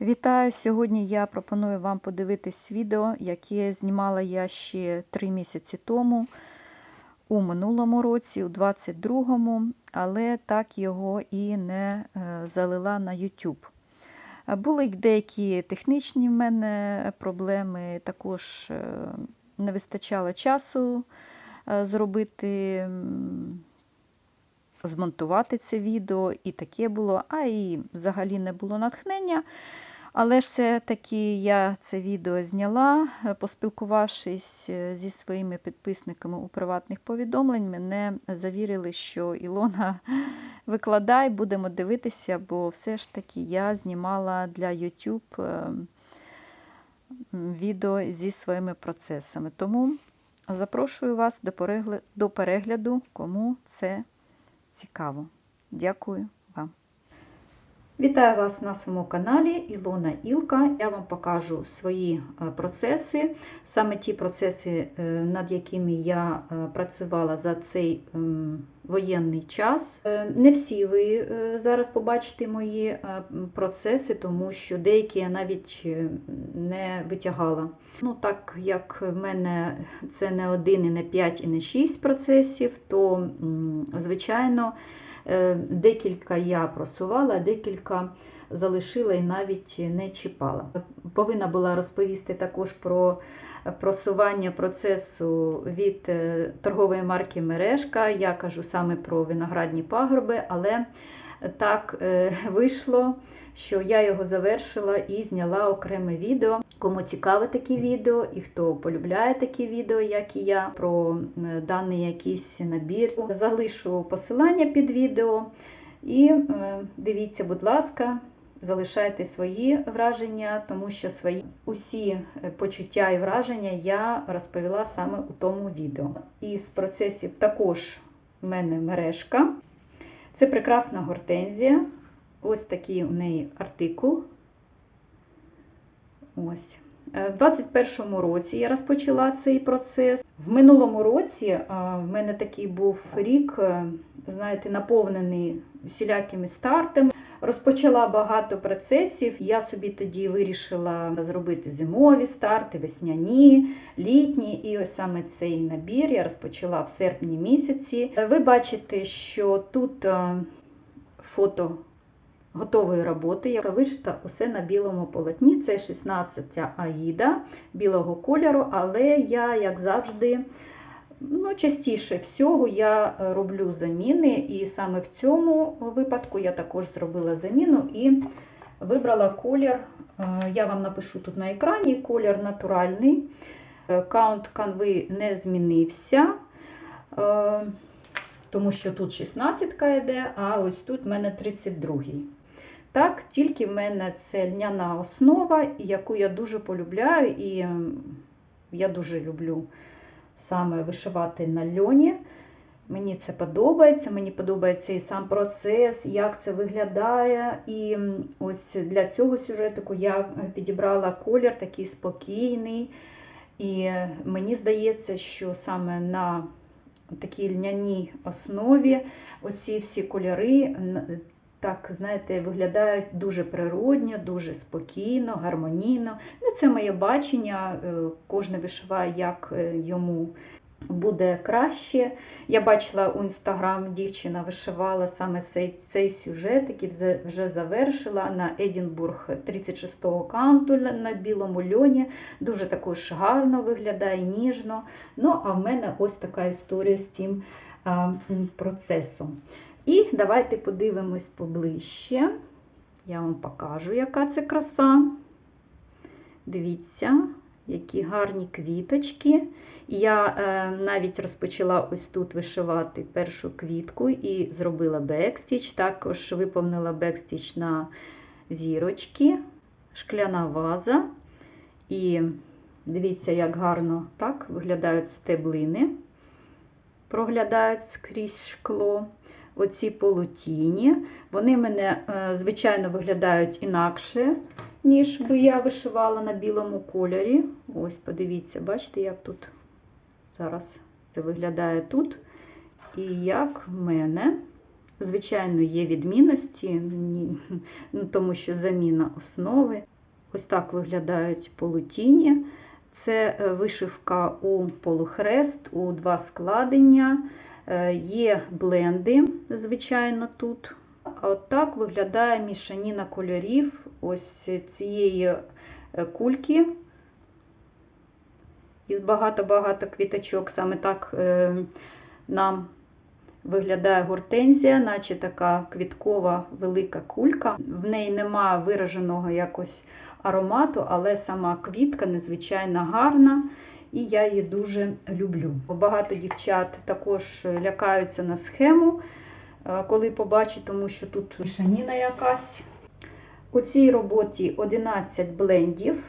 Вітаю! Сьогодні я пропоную вам подивитись відео, яке знімала я ще 3 місяці тому у минулому році, у 22-му, але так його і не е, залила на YouTube. Були деякі технічні в мене проблеми, також е, не вистачало часу е, зробити, змонтувати це відео, і таке було, а і взагалі не було натхнення. Але ж все-таки я це відео зняла, поспілкувавшись зі своїми підписниками у приватних повідомлень, мене завірили, що Ілона викладай, будемо дивитися, бо все ж таки я знімала для YouTube відео зі своїми процесами. Тому запрошую вас до перегляду, кому це цікаво. Дякую вам. Вітаю вас на своєму каналі Ілона Ілка. Я вам покажу свої процеси, саме ті процеси, над якими я працювала за цей воєнний час. Не всі ви зараз побачите мої процеси, тому що деякі я навіть не витягала. Ну, Так як в мене це не один, і не п'ять, і не шість процесів, то, звичайно, Декілька я просувала, декілька залишила і навіть не чіпала. Повинна була розповісти також про просування процесу від торгової марки Мережка. Я кажу саме про виноградні пагорби, але так вийшло, що я його завершила і зняла окреме відео. Кому цікаве такі відео і хто полюбляє такі відео, як і я, про даний якийсь набір, залишу посилання під відео. І дивіться, будь ласка, залишайте свої враження, тому що свої усі почуття і враження я розповіла саме у тому відео. Із процесів також в мене мережка. Це прекрасна гортензія. Ось такий у неї артикул. Ось. В 21-му році я розпочала цей процес. В минулому році в мене такий був рік, знаєте, наповнений всілякими стартами. Розпочала багато процесів. Я собі тоді вирішила зробити зимові старти, весняні, літні. І ось саме цей набір я розпочала в серпні місяці. Ви бачите, що тут фото готової роботи, яка вишита усе на білому полотні. Це 16 аїда білого кольору, але я, як завжди, ну, частіше всього я роблю заміни, і саме в цьому випадку я також зробила заміну і вибрала колір. Я вам напишу тут на екрані колір натуральний. Каунт канви не змінився, тому що тут 16 йде, а ось тут в мене 32. Так, тільки в мене це льняна основа, яку я дуже полюбляю, і я дуже люблю саме вишивати на льоні. Мені це подобається, мені подобається і сам процес, як це виглядає. І ось для цього сюжетику я підібрала колір такий спокійний. І мені здається, що саме на такій льняній основі оці всі кольори так, знаєте, виглядають дуже природньо, дуже спокійно, гармонійно. Ну, Це моє бачення, кожен вишиває, як йому буде краще. Я бачила у інстаграм, дівчина вишивала саме цей цей сюжет, який вже завершила на Едінбург 36-го канту на білому льоні. Дуже також гарно виглядає, ніжно. Ну, а в мене ось така історія з цим а, процесом. І давайте подивимось поближче. Я вам покажу, яка це краса. Дивіться, які гарні квіточки. Я е, навіть розпочала ось тут вишивати першу квітку і зробила бекстіч. Також виповнила бекстіч на зірочки, шкляна ваза. І дивіться, як гарно так виглядають стеблини, проглядають скрізь шкло оці полутіні. Вони мене, звичайно, виглядають інакше, ніж би я вишивала на білому кольорі. Ось, подивіться, бачите, як тут зараз це виглядає тут. І як в мене. Звичайно, є відмінності, ну, тому що заміна основи. Ось так виглядають полутіння. Це е, вишивка у полухрест, у два складення. Е, Є бленди, звичайно, тут. А от виглядає мішаніна кольорів ось цієї е, кульки із багато-багато квіточок. Саме так е, нам виглядає гортензія, наче така квіткова велика кулька. В неї нема вираженого якось аромату, але сама квітка незвичайно гарна. І я її дуже люблю. Багато дівчат також лякаються на схему, е, коли побачать, тому що тут мішаніна якась. У цій роботі 11 блендів,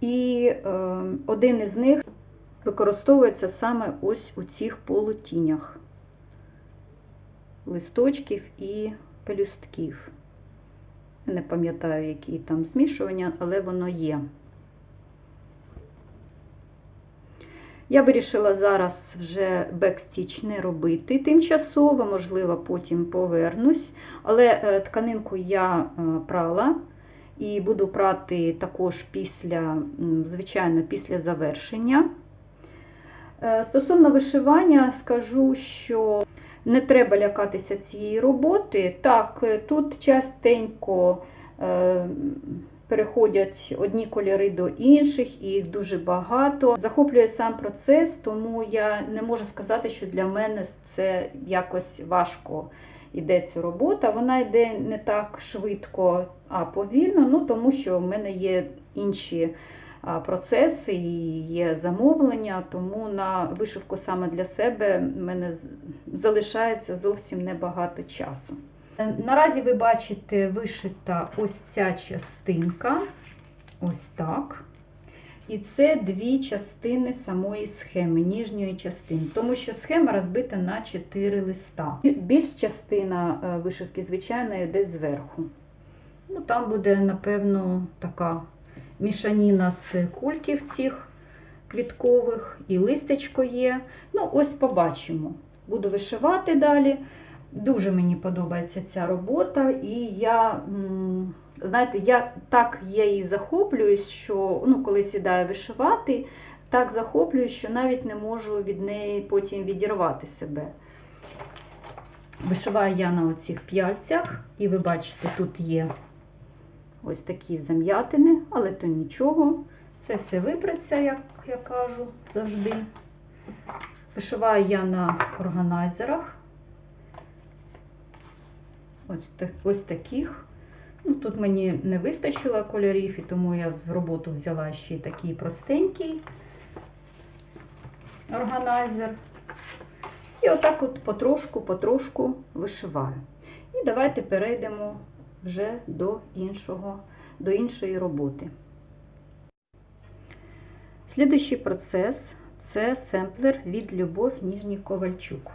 і е, один із них використовується саме ось у цих полутінях листочків і пелюстків. Не пам'ятаю, які там змішування, але воно є. Я вирішила зараз вже бекстіч не робити тимчасово, можливо, потім повернусь. Але е, тканинку я е, прала і буду прати також після, звичайно, після завершення. Е, Стосовно вишивання, скажу, що не треба лякатися цієї роботи. Так, тут частенько переходять одні кольори до інших, і їх дуже багато. Захоплює сам процес, тому я не можу сказати, що для мене це якось важко йде ця робота. Вона йде не так швидко, а повільно, ну тому що в мене є інші процеси і є замовлення, тому на вишивку саме для себе в мене залишається зовсім небагато часу. Наразі ви бачите вишита ось ця частинка, ось так. І це дві частини самої схеми, ніжньої частини, тому що схема розбита на 4 листа. Більш частина вишивки, звичайно, йде зверху. Ну, Там буде, напевно, така мішаніна з кульків цих квіткових, і листечко є. Ну, ось побачимо. Буду вишивати далі. Дуже мені подобається ця робота, і я, знаєте, я так я її захоплююсь, що ну, коли сідаю вишивати, так захоплююсь, що навіть не можу від неї потім відірвати себе. Вишиваю я на оцих п'яльцях, і ви бачите, тут є ось такі зам'ятини, але то нічого. Це все випреться, як я кажу завжди. Вишиваю я на органайзерах. Ось ось таких. Ну, Тут мені не вистачило кольорів, і тому я в роботу взяла ще такий простенький органайзер. І отак от потрошку-потрошку вишиваю. І давайте перейдемо вже до, іншого, до іншої роботи. Слідуючий процес це семплер від Любов Ніжній Ковальчук.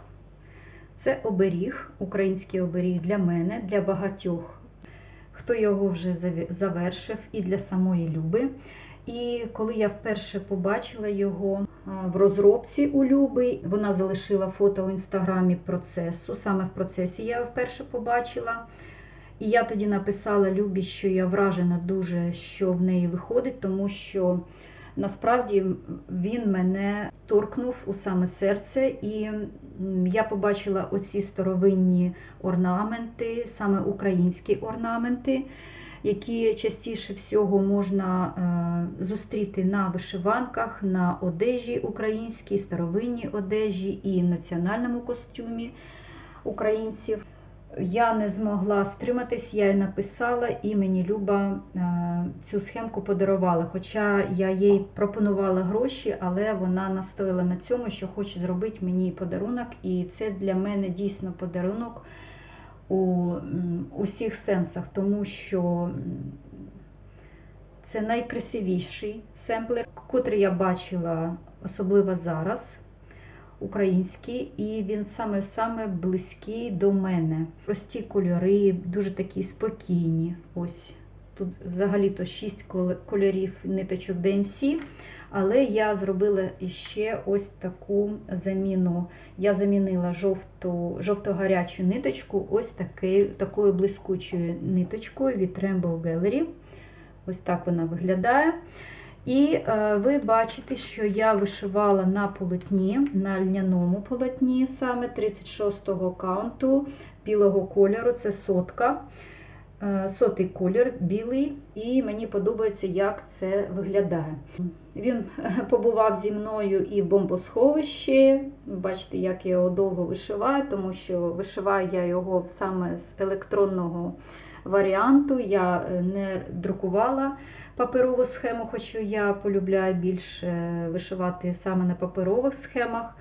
Це оберіг, український оберіг для мене, для багатьох, хто його вже завершив, і для самої Люби. І коли я вперше побачила його в розробці у Люби, вона залишила фото в інстаграмі процесу. Саме в процесі я його вперше побачила. І я тоді написала Любі, що я вражена дуже, що в неї виходить, тому що насправді він мене торкнув у саме серце, і я побачила оці старовинні орнаменти, саме українські орнаменти, які частіше всього можна е, зустріти на вишиванках, на одежі українській, старовинній одежі і національному костюмі українців. Я не змогла стриматись, я їй написала, і мені Люба е, цю схемку подарувала. Хоча я їй пропонувала гроші, але вона настояла на цьому, що хоче зробити мені подарунок. І це для мене дійсно подарунок у усіх сенсах, тому що це найкрасивіший семплер, котрий я бачила, особливо зараз український, і він саме-саме близький до мене. Прості кольори, дуже такі спокійні. Ось тут взагалі-то 6 кольорів ниточок DMC, але я зробила ще ось таку заміну. Я замінила жовто-гарячу ниточку ось таки, такою блискучою ниточкою від Rainbow Gallery. Ось так вона виглядає. І е, ви бачите, що я вишивала на полотні, на льняному полотні, саме 36-го каунту білого кольору, це сотка. Е, сотий колір білий, і мені подобається, як це виглядає. Він побував зі мною і в бомбосховищі. Бачите, як я його довго вишиваю, тому що вишиваю я його саме з електронного варіанту. Я е, не друкувала паперову схему, хоча я полюбляю більше вишивати саме на паперових схемах.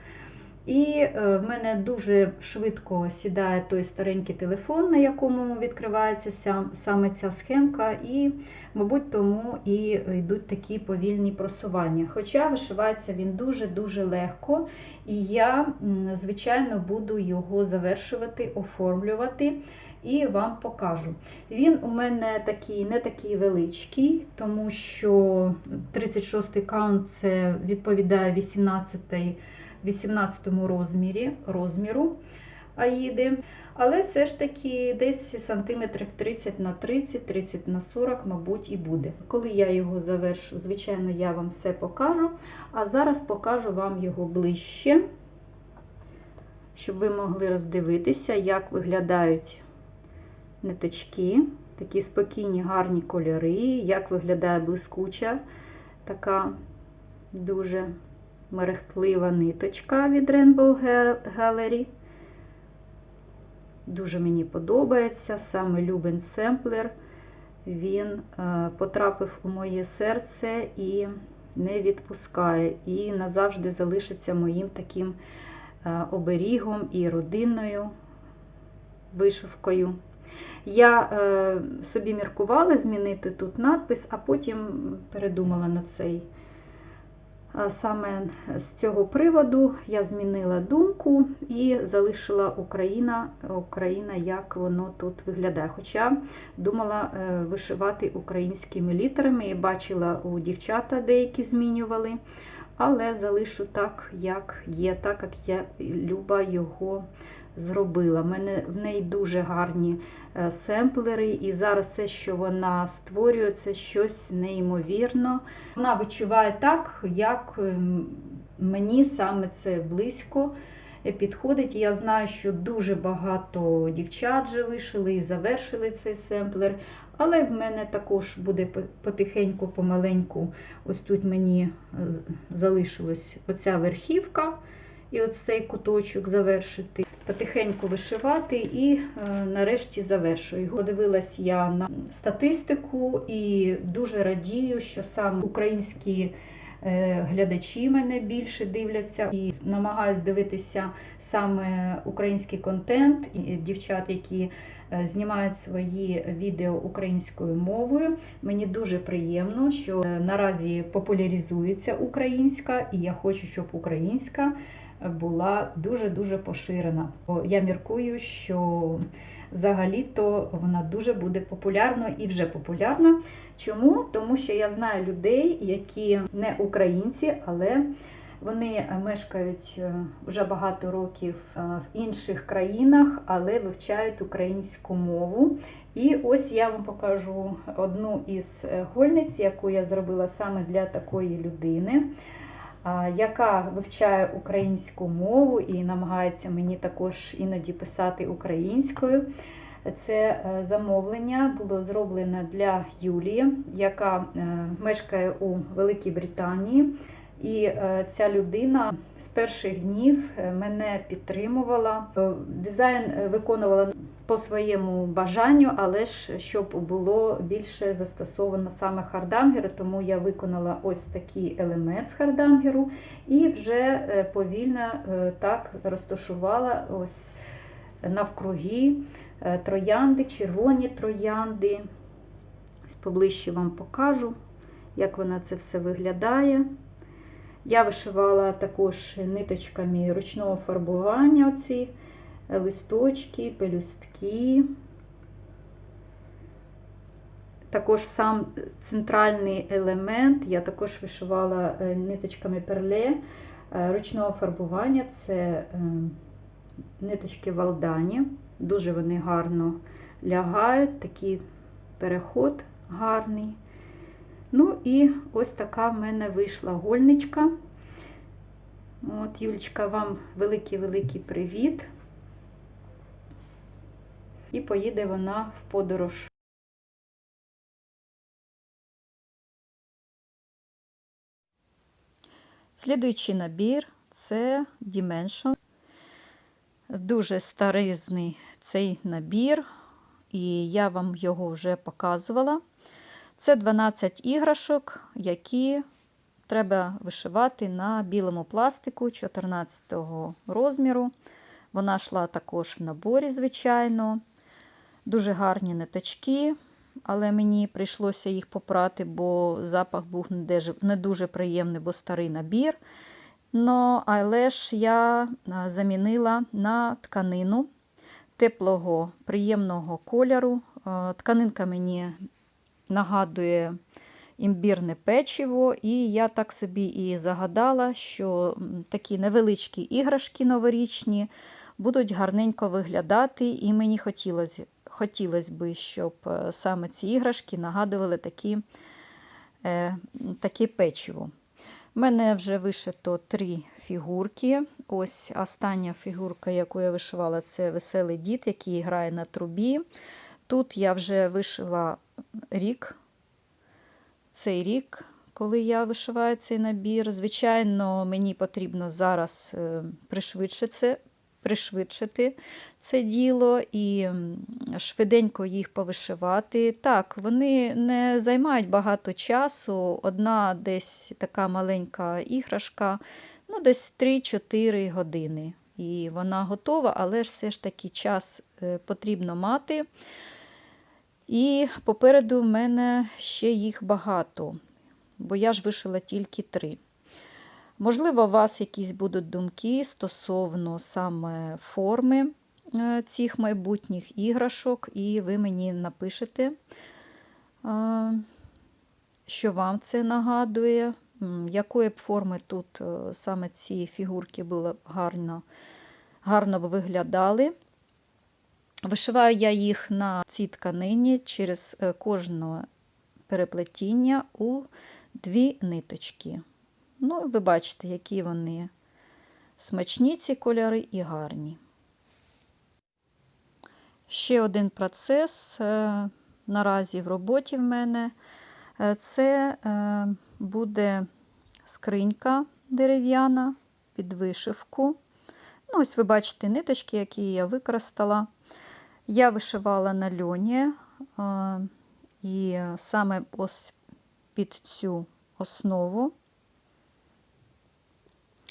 І е, в мене дуже швидко сідає той старенький телефон, на якому відкривається саме ця схемка, і, мабуть, тому і йдуть такі повільні просування. Хоча вишивається він дуже-дуже легко, і я, звичайно, буду його завершувати, оформлювати і вам покажу. Він у мене такий не такий величкий, тому що 36 й каунт це відповідає 18 18 розмірі, розміру аїди. Але все ж таки десь сантиметрів 30 на 30, 30 на 40, мабуть, і буде. Коли я його завершу, звичайно, я вам все покажу. А зараз покажу вам його ближче, щоб ви могли роздивитися, як виглядають ниточки, такі спокійні, гарні кольори, як виглядає блискуча, така дуже мерехтлива ниточка від Rainbow Gallery. Дуже мені подобається, саме Любен Семплер. Він е, потрапив у моє серце і не відпускає, і назавжди залишиться моїм таким е, оберігом і родинною вишивкою. Я е, собі міркувала змінити тут надпис, а потім передумала на цей. Саме з цього приводу я змінила думку і залишила Україна, Україна, як воно тут виглядає. Хоча думала е, вишивати українськими літерами і бачила у дівчата деякі змінювали, але залишу так, як є, так як я люба його зробила. У мене в неї дуже гарні е, семплери, і зараз все, що вона створює, це щось неймовірно. Вона відчуває так, як ем, мені саме це близько. Е, підходить, я знаю, що дуже багато дівчат вже вишили і завершили цей семплер, але в мене також буде потихеньку, помаленьку, ось тут мені е, залишилась оця верхівка, і ось цей куточок завершити потихеньку вишивати і е, нарешті завершую. Подивилась я на статистику і дуже радію, що саме українські е, глядачі мене більше дивляться і намагаюсь дивитися саме український контент, дівчат, які е, знімають свої відео українською мовою. Мені дуже приємно, що наразі популяризується українська, і я хочу, щоб українська була дуже-дуже поширена. Я міркую, що взагалі-то вона дуже буде популярна і вже популярна. Чому? Тому що я знаю людей, які не українці, але вони мешкають е, вже багато років е, в інших країнах, але вивчають українську мову. І ось я вам покажу одну із е, гольниць, яку я зробила саме для такої людини яка вивчає українську мову і намагається мені також іноді писати українською. Це е, замовлення було зроблено для Юлії, яка е, мешкає у Великій Британії. І е, ця людина з перших днів мене підтримувала. Дизайн виконувала по своєму бажанню, але ж щоб було більше застосовано саме хардангер, тому я виконала ось такий елемент з хардангеру і вже е, повільно е, так розташувала ось навкруги е, троянди, червоні троянди. Поближче вам покажу, як вона це все виглядає. Я вишивала також ниточками ручного фарбування. оці листочки, пелюстки. також сам центральний елемент. Я також вишивала е, ниточками перле е, ручного фарбування. Це е, ниточки Валдані. Дуже вони гарно лягають, такий переход гарний. Ну і ось така в мене вийшла гольничка. От, Юлічка, вам великий-великий привіт. І поїде вона в подорож. Слідуючий набір це Dimension. Дуже старизний цей набір, і я вам його вже показувала. Це 12 іграшок, які треба вишивати на білому пластику 14 розміру. Вона йшла також в наборі, звичайно. Дуже гарні ниточки, але мені прийшлося їх попрати, бо запах був не дуже приємний, бо старий набір. Но, але ж я замінила на тканину теплого, приємного кольору. Тканинка мені нагадує імбірне печиво, і я так собі і загадала, що такі невеличкі іграшки новорічні будуть гарненько виглядати, і мені хотілося хотілося б, щоб саме ці іграшки нагадували такі, е, таке печиво. У мене вже вишито три фігурки. Ось остання фігурка, яку я вишивала, це веселий дід, який грає на трубі. Тут я вже вишила рік, цей рік, коли я вишиваю цей набір. Звичайно, мені потрібно зараз пришвидшити, пришвидшити це діло і швиденько їх повишивати. Так, вони не займають багато часу. Одна десь така маленька іграшка, ну, десь 3-4 години. І вона готова, але все ж таки час е, потрібно мати. І попереду в мене ще їх багато, бо я ж вишила тільки три. Можливо, у вас якісь будуть думки стосовно саме форми е, цих майбутніх іграшок, і ви мені напишете, е, що вам це нагадує, якої б форми тут е, саме ці фігурки були гарно, гарно б виглядали. Вишиваю я їх на цій тканині через кожне переплетіння у дві ниточки. Ну, ви бачите, які вони смачні, ці кольори і гарні. Ще один процес е, наразі в роботі в мене е, це е, буде скринька дерев'яна під вишивку. Ну, Ось ви бачите ниточки, які я використала. Я вишивала на льоні, і саме ось під цю основу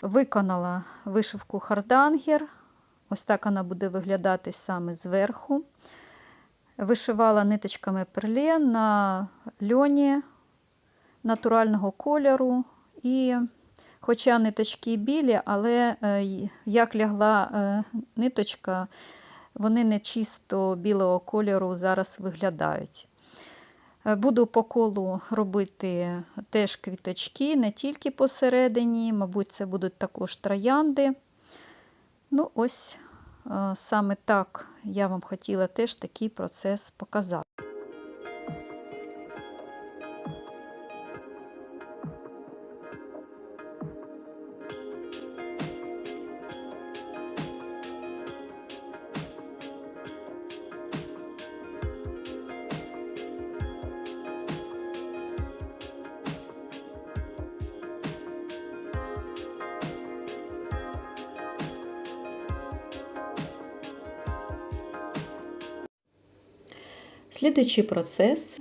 Виконала вишивку хардангер. Ось так вона буде виглядати саме зверху. Вишивала ниточками перле на льоні натурального кольору. І, хоча ниточки білі, але е, як лягла е, ниточка, вони не чисто білого кольору зараз виглядають. Е, буду по колу робити теж квіточки, не тільки посередині, мабуть, це будуть також троянди. Ну, ось е, саме так я вам хотіла теж такий процес показати. Слідуючий процес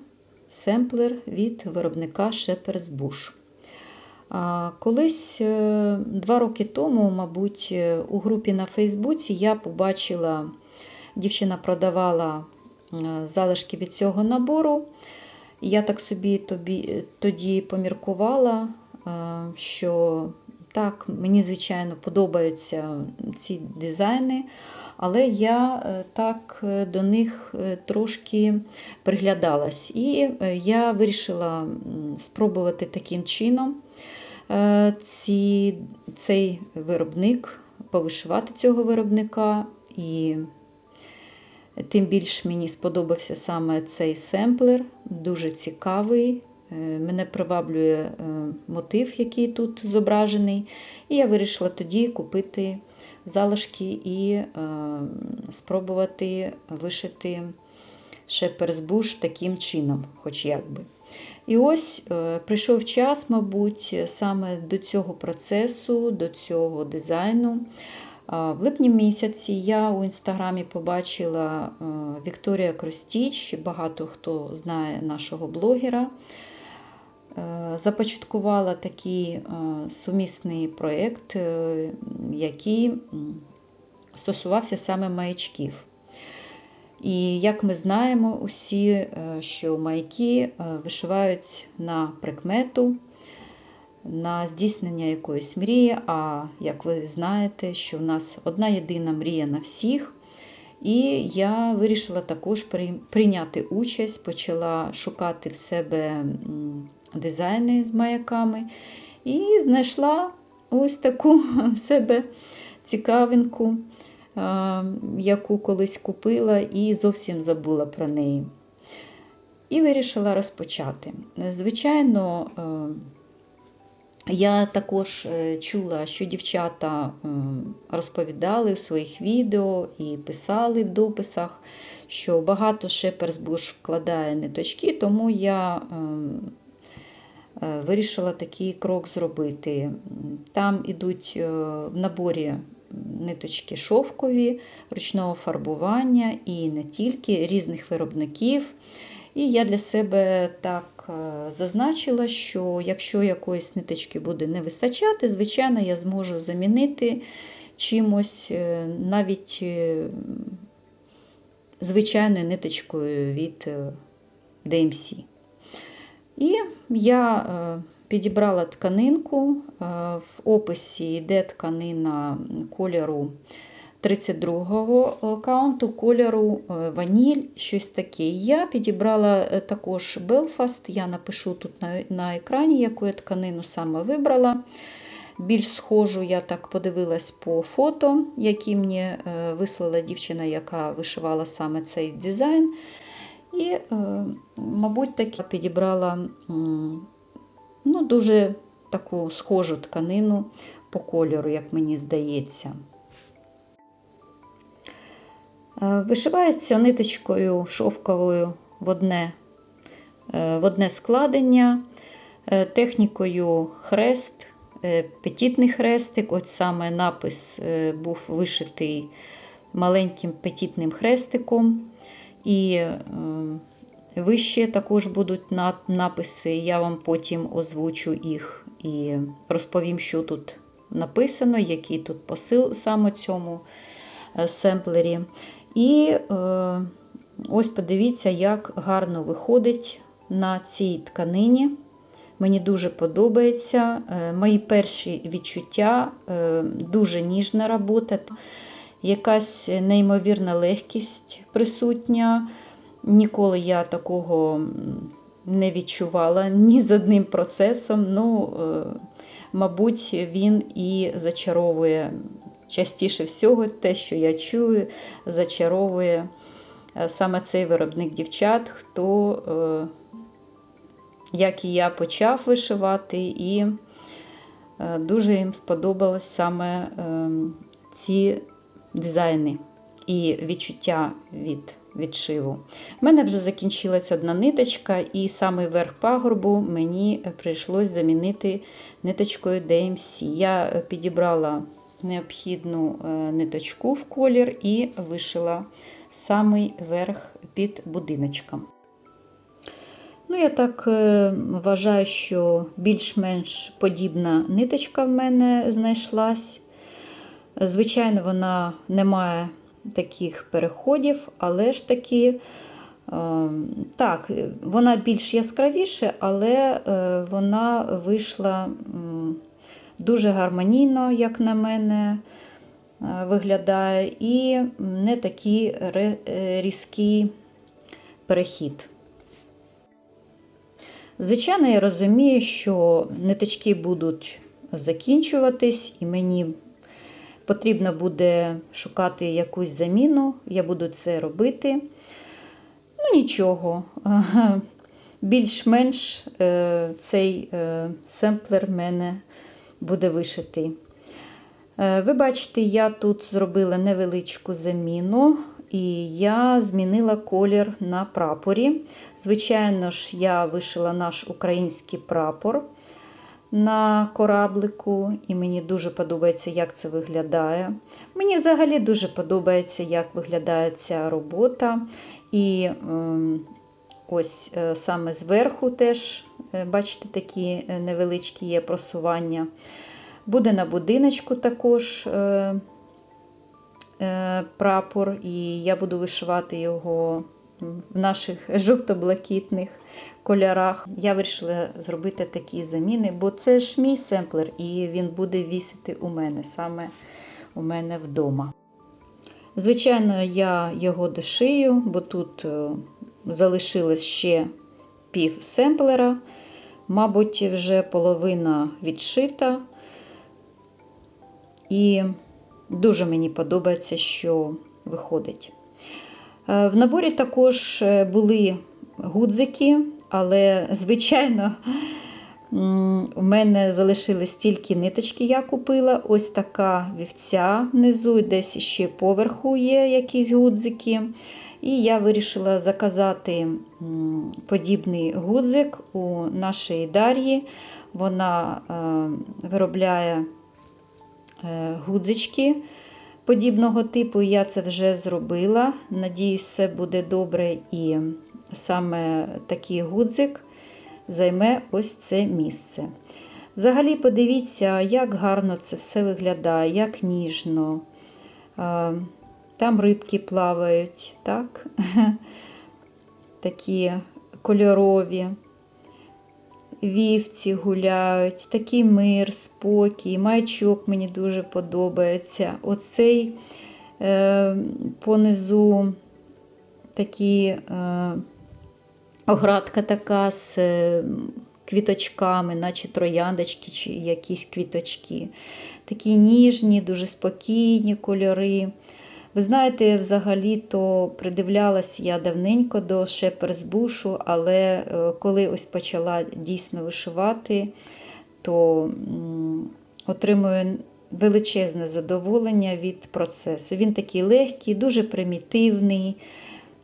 семплер від виробника Shepherd's Bush. Колись е, два роки тому, мабуть, е, у групі на Фейсбуці я побачила, дівчина продавала е, залишки від цього набору. Я так собі тобі, тоді поміркувала, що так, мені, звичайно, подобаються ці дизайни, але я е, так е, до них е, трошки приглядалась. І я вирішила спробувати таким чином ці, цей виробник, повишивати цього виробника. І тим більш мені сподобався саме цей семплер, дуже цікавий. Мене приваблює мотив, який тут зображений. І я вирішила тоді купити залишки і е, спробувати вишити шеперсбуш таким чином, хоч якби. І ось е, прийшов час, мабуть, саме до цього процесу, до цього дизайну. А, В липні місяці я у інстаграмі побачила е, Вікторія Кростіч, багато хто знає нашого блогера. Започаткувала такий е, сумісний проєкт, е, який стосувався саме маячків. І як ми знаємо усі, е, що маяки вишивають на прикмету, на здійснення якоїсь мрії. А як ви знаєте, що в нас одна єдина мрія на всіх. І я вирішила також прийняти участь, почала шукати в себе дизайни з маяками і знайшла ось таку себе цікавинку, яку колись купила і зовсім забула про неї. І вирішила розпочати. Звичайно, е, я також е, чула, що дівчата е, розповідали у своїх відео і писали в дописах, що багато шеперсбуш вкладає ниточки, тому я е, е, вирішила такий крок зробити. Там ідуть е, в наборі ниточки шовкові, ручного фарбування і не тільки різних виробників. І я для себе так е, зазначила, що якщо якоїсь ниточки буде не вистачати, звичайно, я зможу замінити чимось, е, навіть е, звичайною ниточкою від е, DMC. І я е, підібрала тканинку. е, В описі йде тканина кольору 32-го каунту, кольору е, ваніль, щось таке. Я підібрала е, також Belfast, я напишу тут на, екрані, яку я тканину саме вибрала. Більш схожу, я так подивилась по фото, які мені е, вислала дівчина, яка вишивала саме цей дизайн. І, е, мабуть, так я підібрала ну, дуже таку схожу тканину по кольору, як мені здається. Е, Вишивається ниточкою шовковою в одне, е, в одне складення, технікою хрест, петітний хрестик. От саме напис був вишитий маленьким петітним хрестиком. І е, вище також будуть написи. Я вам потім озвучу їх і розповім, що тут написано, який тут посил саме цьому е, семплері. І е, ось подивіться, як гарно виходить на цій тканині. Мені дуже подобається. Мої перші відчуття дуже ніжна робота, якась неймовірна легкість присутня. Ніколи я такого не відчувала ні з одним процесом. Ну, е, мабуть, він і зачаровує частіше всього те, що я чую, зачаровує е, саме цей виробник дівчат, хто, е, як і я, почав вишивати, і дуже їм сподобались саме е, ці дизайни і відчуття від відшиву. У мене вже закінчилась одна ниточка, і саме верх пагорбу мені прийшлось замінити ниточкою DMC. Я підібрала необхідну е, ниточку в колір і вишила самий верх під будиночком. Ну, я так е, вважаю, що більш-менш подібна ниточка в мене знайшлась. Звичайно, вона не має таких переходів, але ж таки, е, так, вона більш яскравіша, але е, вона вийшла дуже гармонійно, як на мене. е, виглядає, і не такий е, різкий перехід. Звичайно, я розумію, що ниточки будуть закінчуватись, і мені потрібно буде шукати якусь заміну. Я буду це робити. Ну, нічого. Більш-менш е, цей е, семплер в мене буде вишитий. Е, Ви бачите, я тут зробила невеличку заміну, і я змінила колір на прапорі. Звичайно ж, я вишила наш український прапор на кораблику, і мені дуже подобається, як це виглядає. Мені взагалі дуже подобається, як виглядає ця робота. І ем, ось е, саме зверху теж, е, бачите, такі е, невеличкі є просування. Буде на будиночку також прапор, і я буду вишивати його в наших жовто-блакитних кольорах. Я вирішила зробити такі заміни, бо це ж мій семплер, і він буде вісити у мене, саме у мене вдома. Звичайно, я його дошию, бо тут е, залишилось ще пів семплера. Мабуть, вже половина відшита. І дуже мені подобається, що виходить. Е, В наборі також е, були гудзики, але, звичайно, у мене залишились тільки ниточки, я купила. Ось така вівця внизу, і десь ще поверху є якісь гудзики. І я вирішила заказати подібний гудзик у нашої Дар'ї. Вона е, виробляє е, гудзички подібного типу. Я це вже зробила. Надіюсь, все буде добре. І саме такий гудзик займе ось це місце. Взагалі, подивіться, як гарно це все виглядає, як ніжно. Там рибки плавають, так? такі кольорові. Вівці гуляють, такий мир, спокій, маячок мені дуже подобається. Оцей е, понизу такі е, оградка така з е, квіточками, наче трояндочки чи якісь квіточки. Такі ніжні, дуже спокійні кольори. Ви знаєте, взагалі-то придивлялась я давненько до шеперсбушу, але е, коли ось почала дійсно вишивати, то отримую величезне задоволення від процесу. Він такий легкий, дуже примітивний.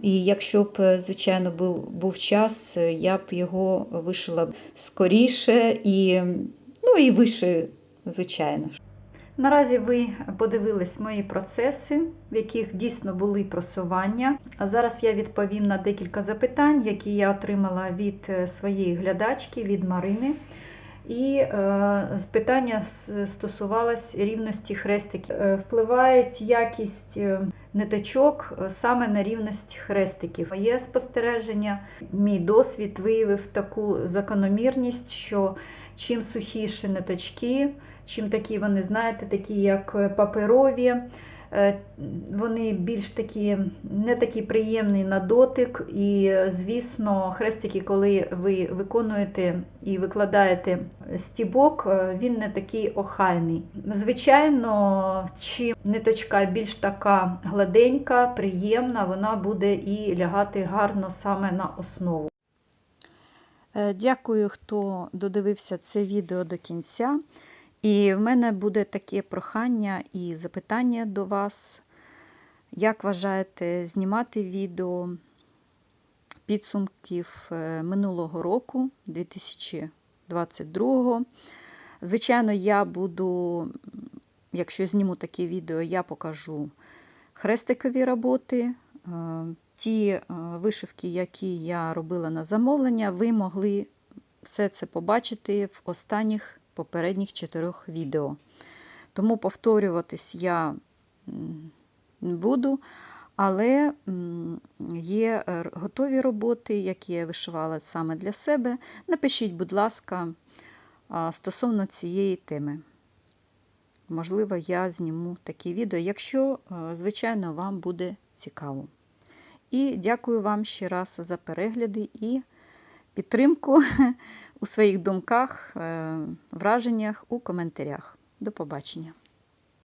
І якщо б, е, звичайно, був, був час, е, я б його вишила скоріше і, ну, і вище, звичайно. Наразі ви подивились мої процеси, в яких дійсно були просування. А зараз я відповім на декілька запитань, які я отримала від е, своєї глядачки, від Марини. І е, питання стосувалось рівності хрестиків. Впливає якість ниточок е, саме на рівність хрестиків. Моє спостереження, мій досвід виявив таку закономірність, що чим сухіші ниточки, чим такі вони, знаєте, такі як паперові, вони більш такі, не такі приємні на дотик. І, звісно, хрестики, коли ви виконуєте і викладаєте стібок, е, він не такий охайний. Звичайно, чим ниточка більш така гладенька, приємна, вона буде і лягати гарно саме на основу. Е, Дякую, хто додивився це відео до кінця. І в мене буде таке прохання і запитання до вас. Як вважаєте знімати відео підсумків е, минулого року, 2022? Звичайно, я буду, якщо зніму таке відео, я покажу хрестикові роботи. Е, Ті е, вишивки, які я робила на замовлення, ви могли все це побачити в останніх попередніх чотирьох відео. Тому повторюватись я не буду, але є е, готові роботи, які я вишивала саме для себе. Напишіть, будь ласка, стосовно цієї теми. можливо, я зніму такі відео, якщо, е, звичайно, вам буде цікаво. І дякую вам ще раз за перегляди і підтримку у своїх думках, е, враженнях у коментарях. До побачення!